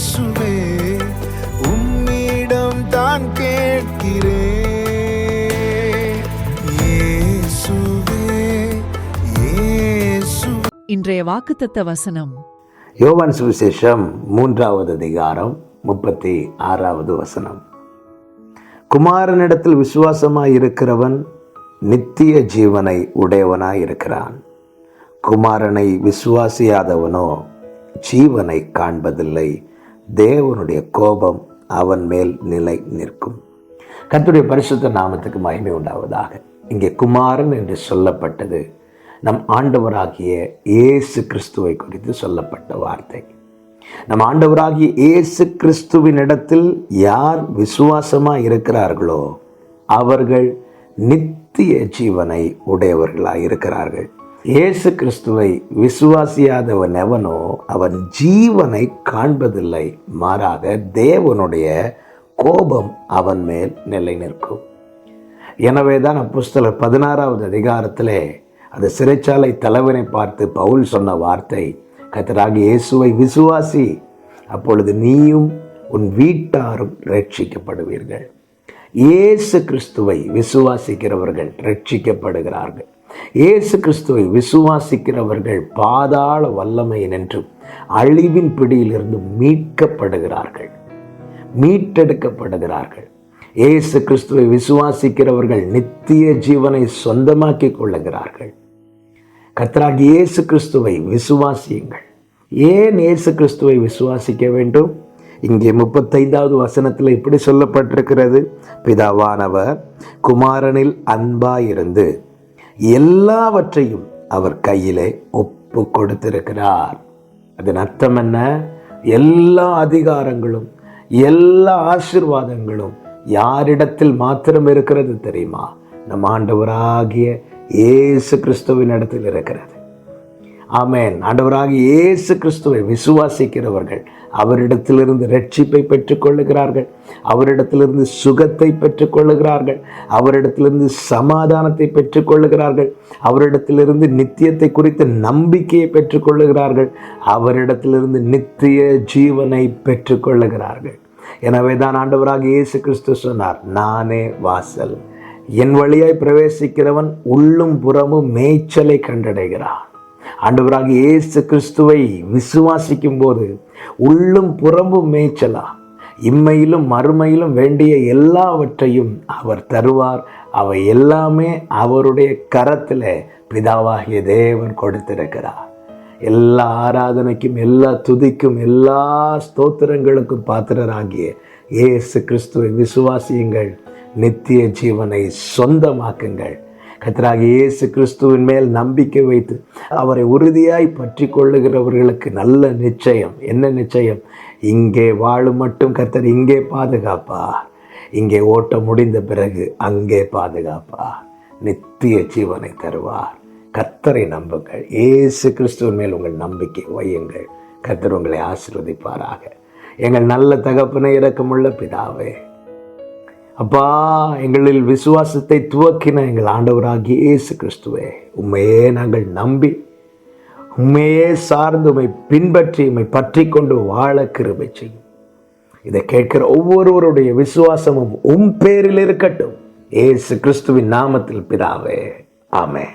இயேசுவே உம்மிடம் தான் கேட்கிறேன். இன்றைய வாக்குத்தத்த வசனம். யோவான் சுவிசேஷம் மூன்றாவது அதிகாரம் முப்பத்தி ஆறாவது வசனம். குமாரனிடத்தில் விசுவாசமாய் இருக்கிறவன் நித்திய ஜீவனை உடையவனாய் இருக்கிறான். குமாரனை விசுவாசியாதவனோ ஜீவனை காண்பதில்லை. தேவனுடைய கோபம் அவன் மேல் நிலை நிற்கும். கத்துடைய பரிசுத்த நாமத்துக்கு மகிமை உண்டாவதாக. இங்கே குமாரன் என்று சொல்லப்பட்டது நம் ஆண்டவராகிய இயேசு கிறிஸ்துவை குறித்து சொல்லப்பட்ட வார்த்தை. நம் ஆண்டவராகிய இயேசு கிறிஸ்துவின் இடத்தில் யார் விசுவாசமாக இருக்கிறார்களோ அவர்கள் நித்திய ஜீவனை உடையவர்களாக இருக்கிறார்கள் இயேசு கிறிஸ்துவை விசுவாசியாதவன் எவனோ அவன் ஜீவனை காண்பதில்லை மாறாக தேவனுடைய கோபம் அவன் மேல் நிலை நிற்கும். எனவே தான் அப்போஸ்தலர் பதினாறாவது அதிகாரத்திலே அந்த சிறைச்சாலை தலைவனை பார்த்து பவுல் சொன்ன வார்த்தை கத்தராக இயேசுவை விசுவாசி அப்பொழுது நீயும் உன் வீட்டாரும் ரட்சிக்கப்படுவீர்கள் இயேசு கிறிஸ்துவை விசுவாசிக்கிறவர்கள் ரட்சிக்கப்படுகிறார்கள் இயேசு கிறிஸ்துவை விசுவாசிக்கிறவர்கள் பாதாள வல்லமை நின்று அழிவின் பிடியிலிருந்து மீட்கப்படுகிறார்கள். மீட்டெடுக்கப்படுகிறார்கள். இயேசு கிறிஸ்துவை விசுவாசிக்கிறவர்கள் நித்திய ஜீவனை சொந்தமாக்கிக் கொள்ளுகிறார்கள். கர்த்தராகி இயேசு கிறிஸ்துவை விசுவாசியுங்கள். ஏன் இயேசு கிறிஸ்துவை விசுவாசிக்க வேண்டும்? இங்கே முப்பத்தைந்தாவது வசனத்தில் இப்படி சொல்லப்பட்டிருக்கிறது. பிதாவானவர் குமாரனில் அன்பாயிருந்து எல்லாவற்றையும் அவர் கையிலே ஒப்பு கொடுத்திருக்கிறார் அதன் அர்த்தம் என்ன? எல்லா அதிகாரங்களும் எல்லா ஆசிர்வாதங்களும் யாரிடத்தில் மாத்திரம் இருக்கிறது தெரியுமா? நம் ஆண்டவராகிய இயேசு கிறிஸ்துவின் இடத்தில் இருக்கிறது. ஆமேன். ஆண்டவராக இயேசு கிறிஸ்துவை விசுவாசிக்கிறவர்கள் அவரிடத்திலிருந்து ரட்சிப்பை பெற்றுக்கொள்ளுகிறார்கள். அவரிடத்திலிருந்து சுகத்தை பெற்றுக்கொள்ளுகிறார்கள். அவரிடத்திலிருந்து சமாதானத்தை பெற்றுக்கொள்ளுகிறார்கள். அவரிடத்திலிருந்து நித்தியத்தை குறித்த நம்பிக்கையை பெற்றுக்கொள்ளுகிறார்கள். அவரிடத்திலிருந்து நித்திய ஜீவனை பெற்றுக்கொள்ளுகிறார்கள். எனவே தான் ஆண்டவராக இயேசு கிறிஸ்து சொன்னார் நானே வாசல். என் வழியாய் பிரவேசிக்கிறவன் உள்ளும் புறமும் மேய்ச்சலை கண்டடைகிறான். ஆண்டவராக இயேசு கிறிஸ்துவை விசுவாசிக்கும் போது உள்ளும் புறம்பும் மேய்ச்சலா? இம்மையிலும் மறுமையிலும் வேண்டிய எல்லாவற்றையும் அவர் தருவார். அவை எல்லாமே அவருடைய கரத்தில் பிதாவாகிய தேவன் கொடுத்திருக்கிறார். எல்லா ஆராதனைக்கும் எல்லா துதிக்கும் எல்லா ஸ்தோத்திரங்களுக்கும் பாத்திரராகிய இயேசு கிறிஸ்துவை விசுவாசியுங்கள். நித்திய ஜீவனை சொந்தமாக்குங்கள். கத்தராக இயேசு கிறிஸ்துவின் மேல் நம்பிக்கை வைத்து அவரை உறுதியாய் பற்றி கொள்ளுகிறவர்களுக்கு நல்ல நிச்சயம். என்ன நிச்சயம்? இங்கே வாழும் மட்டும் கத்தர் இங்கே பாதுகாப்பா? இங்கே ஓட்ட முடிந்த பிறகு அங்கே பாதுகாப்பா? நித்திய ஜீவனை தருவார். கத்தரை நம்புங்கள். இயேசு கிறிஸ்துவின் மேல் உங்கள் நம்பிக்கை வையுங்கள். கத்தர் உங்களை ஆசிர்வதிப்பாராக. எங்கள் நல்ல தகப்பனை இறக்கமுள்ள பிதாவே அப்பா எங்களில் விசுவாசத்தை துவக்கின எங்கள் ஆண்டவராகிய இயேசு கிறிஸ்துவே உண்மையே நாங்கள் நம்பி உண்மையே சார்ந்து உமை பின்பற்றி உமை பற்றி கொண்டு வாழ கிருபை செய்யும். இதை கேட்கிற ஒவ்வொருவருடைய விசுவாசமும் உம் பேரில் இருக்கட்டும். ஏசு கிறிஸ்துவின் நாமத்தில் பிதாவே ஆமே